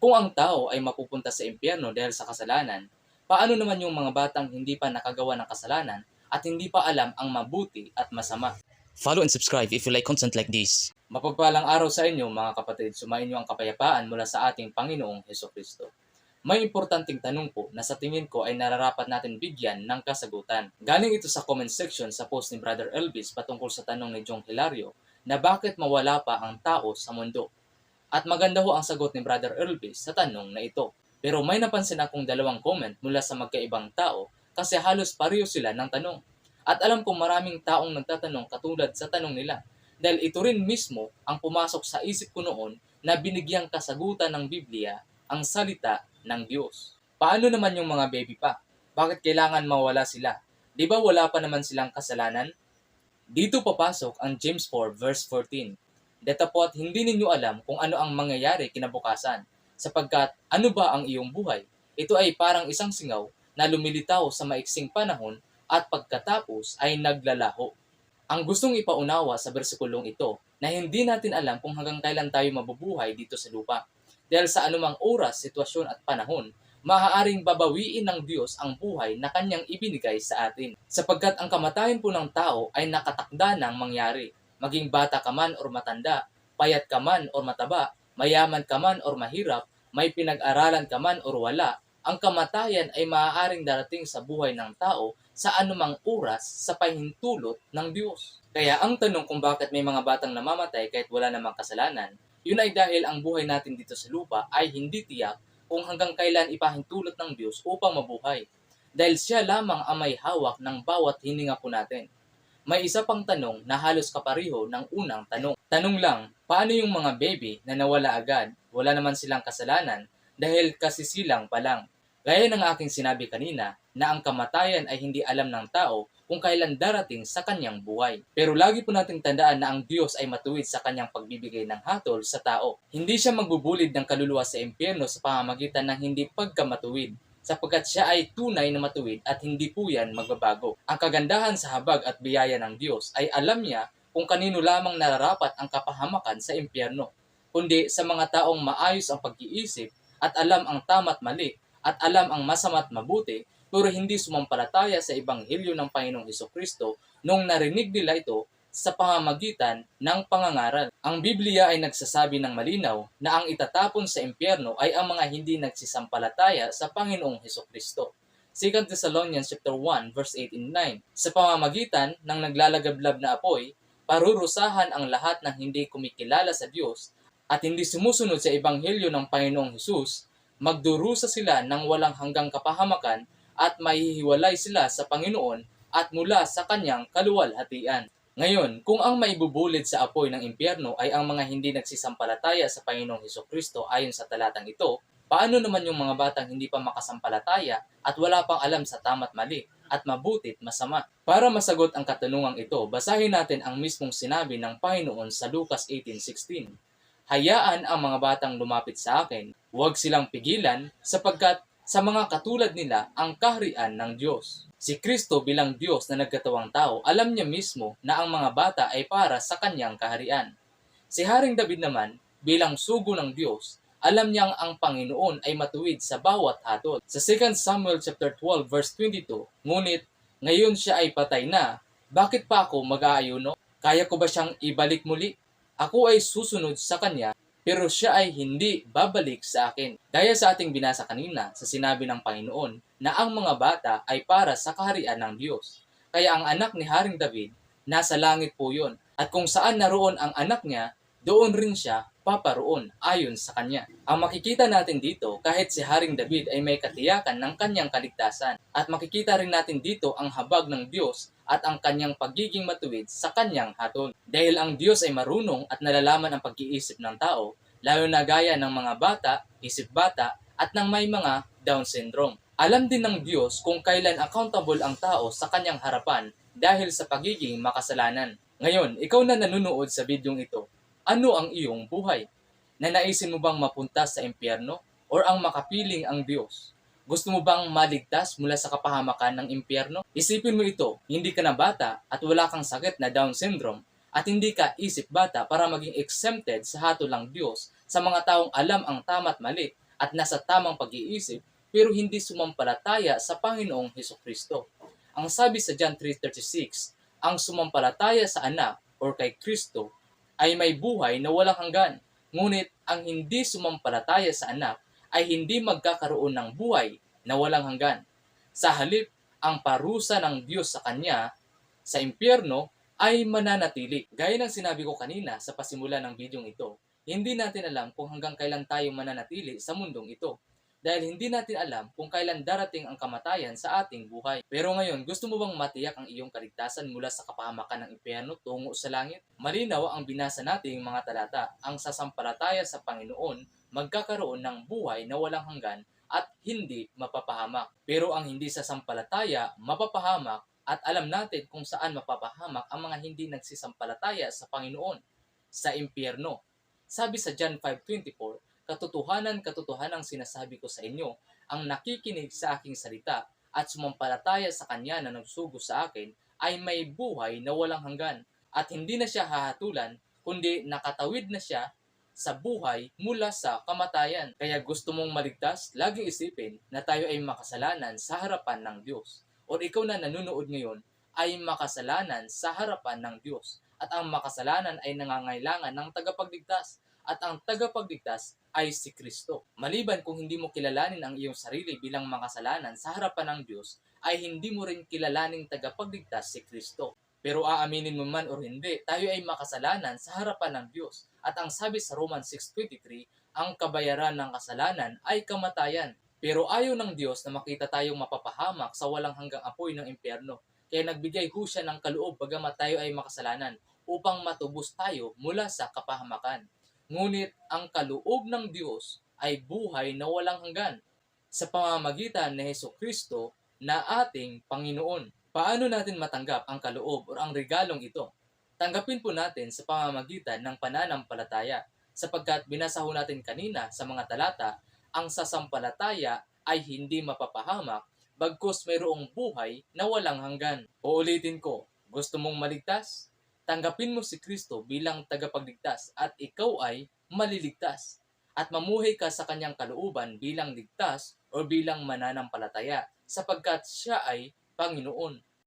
Kung ang tao ay mapupunta sa impyerno dahil sa kasalanan, paano naman yung mga batang hindi pa nakagawa ng kasalanan at hindi pa alam ang mabuti at masama? Follow and subscribe if you like content like this. Mapagpalang araw sa inyo mga kapatid, sumain niyo ang kapayapaan mula sa ating Panginoong Heso Kristo. May importanteng tanong po na sa tingin ko ay nararapat natin bigyan ng kasagutan. Galing ito sa comment section sa post ni Brother Elvis patungkol sa tanong ni Jong Hilario na bakit mawala pa ang tao sa mundo. At maganda ho ang sagot ni Brother Elvis sa tanong na ito. Pero may napansin akong dalawang comment mula sa magkaibang tao kasi halos pareho sila ng tanong. At alam kong maraming taong nagtatanong katulad sa tanong nila dahil ito rin mismo ang pumasok sa isip ko noon na binigyang kasagutan ng Biblia ang salita ng Diyos. Paano naman yung mga baby pa? Bakit kailangan mawala sila? Di ba wala pa naman silang kasalanan? Dito papasok ang James 4 verse 14. Datapot hindi ninyo alam kung ano ang mangyayari kinabukasan, sapagkat ano ba ang iyong buhay? Ito ay parang isang singaw na lumilitaw sa maiksing panahon at pagkatapos ay naglalaho. Ang gustong ipaunawa sa bersikulong ito na hindi natin alam kung hanggang kailan tayo mabubuhay dito sa lupa. Dahil sa anumang oras, sitwasyon at panahon, maaaring babawiin ng Diyos ang buhay na kanyang ibinigay sa atin. Sapagkat ang kamatayan po ng tao ay nakatakda ng mangyari. Maging bata ka man or matanda, payat ka man or mataba, mayaman ka man or mahirap, may pinag-aralan ka man or wala, ang kamatayan ay maaaring darating sa buhay ng tao sa anumang oras sa pahintulot ng Diyos. Kaya ang tanong kung bakit may mga batang namamatay kahit wala namang kasalanan, yun ay dahil ang buhay natin dito sa lupa ay hindi tiyak kung hanggang kailan ipahintulot ng Diyos upang mabuhay. Dahil siya lamang ang may hawak ng bawat hininga po natin. May isa pang tanong na halos kapariho ng unang tanong. Tanong lang, paano yung mga baby na nawala agad, wala naman silang kasalanan, dahil kasisilang pa lang? Gaya ng aking sinabi kanina, na ang kamatayan ay hindi alam ng tao kung kailan darating sa kanyang buhay. Pero lagi po nating tandaan na ang Diyos ay matuwid sa kanyang pagbibigay ng hatol sa tao. Hindi siya magbubulid ng kaluluwa sa impyerno sa pamamagitan ng hindi pagkamatuwid sapagkat siya ay tunay na matuwid at hindi po yan magbabago. Ang kagandahan sa habag at biyaya ng Diyos ay alam niya kung kanino lamang nararapat ang kapahamakan sa impyerno, kundi sa mga taong maayos ang pag-iisip at alam ang tama't mali at alam ang masama't mabuti pero hindi sumampalataya sa Ebanghelyo ng Panginoong Heso Kristo nung narinig nila ito sa pamamagitan ng pangangaral. Ang Biblia ay nagsasabi ng malinaw na ang itatapon sa impyerno ay ang mga hindi nagsisampalataya sa Panginoong Heso Kristo. 2 Thessalonians chapter 1 verse 8 and 9. Sa pamamagitan ng naglalagablab na apoy, parurusahan ang lahat ng hindi kumikilala sa Diyos at hindi sumusunod sa ebanghelyo ng Panginoong Hesus, magdurusa sila ng walang hanggang kapahamakan at mahihiwalay sila sa Panginoon at mula sa kanyang kaluwalhatian. Ngayon, kung ang maibubulid sa apoy ng impyerno ay ang mga hindi nagsisampalataya sa Panginoong Heso Kristo ayon sa talatang ito, paano naman yung mga batang hindi pa makasampalataya at wala pang alam sa tama't mali at mabutit masama? Para masagot ang katanungang ito, basahin natin ang mismong sinabi ng Panginoon sa Lucas 18.16. Hayaan ang mga batang lumapit sa akin, huwag silang pigilan sapagkat sa mga katulad nila ang kaharian ng Diyos. Si Kristo bilang Diyos na nagkatawang tao, alam niya mismo na ang mga bata ay para sa kanyang kaharian. Si Haring David naman, bilang sugo ng Diyos, alam niyang ang Panginoon ay matuwid sa bawat hatol. Sa 2 Samuel chapter 12 verse 22, ngunit ngayon siya ay patay na, bakit pa ako mag-aayuno? Kaya ko ba siyang ibalik muli? Ako ay susunod sa kanya pero siya ay hindi babalik sa akin. Gaya sa ating binasa kanina sa sinabi ng Panginoon na ang mga bata ay para sa kaharian ng Diyos. Kaya ang anak ni Haring David, nasa langit po yon. At kung saan naroon ang anak niya, doon rin siya paparoon ayon sa kanya. Ang makikita natin dito, kahit si Haring David ay may katiyakan ng kanyang kaligtasan. At makikita rin natin dito ang habag ng Diyos at ang kanyang pagiging matuwid sa kanyang hatol. Dahil ang Diyos ay marunong at nalalaman ang pag-iisip ng tao, lalo na gaya ng mga bata, isip bata, at ng may mga Down syndrome. Alam din ng Diyos kung kailan accountable ang tao sa kanyang harapan dahil sa pagiging makasalanan. Ngayon, ikaw na nanonood sa bidyong ito, ano ang iyong buhay? Nanaisin mo bang mapunta sa impyerno or ang makapiling ang Diyos? Gusto mo bang maligtas mula sa kapahamakan ng impyerno? Isipin mo ito, hindi ka na bata at wala kang sakit na Down syndrome at hindi ka isip bata para maging exempted sa hatol ng Diyos sa mga taong alam ang tama't mali at nasa tamang pag-iisip pero hindi sumampalataya sa Panginoong Heso Kristo. Ang sabi sa John 3.36, ang sumampalataya sa anak or kay Kristo ay may buhay na walang hanggan. Ngunit ang hindi sumampalataya sa anak ay hindi magkakaroon ng buhay na walang hanggan. Sa halip, ang parusa ng Diyos sa kanya sa impyerno ay mananatili. Gaya ng sinabi ko kanina sa pasimula ng bidyong ito, hindi natin alam kung hanggang kailan tayo mananatili sa mundong ito. Dahil hindi natin alam kung kailan darating ang kamatayan sa ating buhay. Pero ngayon, gusto mo bang matiyak ang iyong kaligtasan mula sa kapahamakan ng impyerno tungo sa langit? Malinaw ang binasa nating mga talata. Ang sasampalataya sa Panginoon magkakaroon ng buhay na walang hanggan at hindi mapapahamak. Pero ang hindi sasampalataya, mapapahamak at alam natin kung saan mapapahamak ang mga hindi nagsisampalataya sa Panginoon, sa impyerno. Sabi sa John 5.24, Katotohanan, katotohanan sinasabi ko sa inyo, ang nakikinig sa aking salita at sumampalataya sa Kanya na nagsugo sa akin ay may buhay na walang hanggan at hindi na siya hahatulan kundi nakatawid na siya sa buhay mula sa kamatayan. Kaya gusto mong maligtas, laging isipin na tayo ay makasalanan sa harapan ng Diyos. O ikaw na nanonood ngayon ay makasalanan sa harapan ng Diyos. At ang makasalanan ay nangangailangan ng tagapagligtas. At ang tagapagligtas ay si Kristo. Maliban kung hindi mo kilalanin ang iyong sarili bilang makasalanan sa harapan ng Diyos, ay hindi mo rin kilalaning tagapagligtas si Kristo. Pero aaminin mo man o hindi, tayo ay makasalanan sa harapan ng Diyos. At ang sabi sa Romans 6.23, ang kabayaran ng kasalanan ay kamatayan. Pero ayaw ng Diyos na makita tayong mapapahamak sa walang hanggang apoy ng impyerno. Kaya nagbigay ho siya ng kaloob bagamat tayo ay makasalanan upang matubos tayo mula sa kapahamakan. Ngunit ang kaloob ng Diyos ay buhay na walang hanggan sa pamamagitan ni Heso Kristo na ating Panginoon. Paano natin matanggap ang kaloob o ang regalong ito? Tanggapin po natin sa pamamagitan ng pananampalataya sapagkat binasa ho natin kanina sa mga talata, ang sasampalataya ay hindi mapapahamak bagkus mayroong buhay na walang hanggan. Uulitin ko, gusto mong maligtas? Tanggapin mo si Kristo bilang tagapagligtas at ikaw ay maliligtas. At mamuhay ka sa kanyang kalooban bilang ligtas o bilang mananampalataya sapagkat siya ay Panginoon.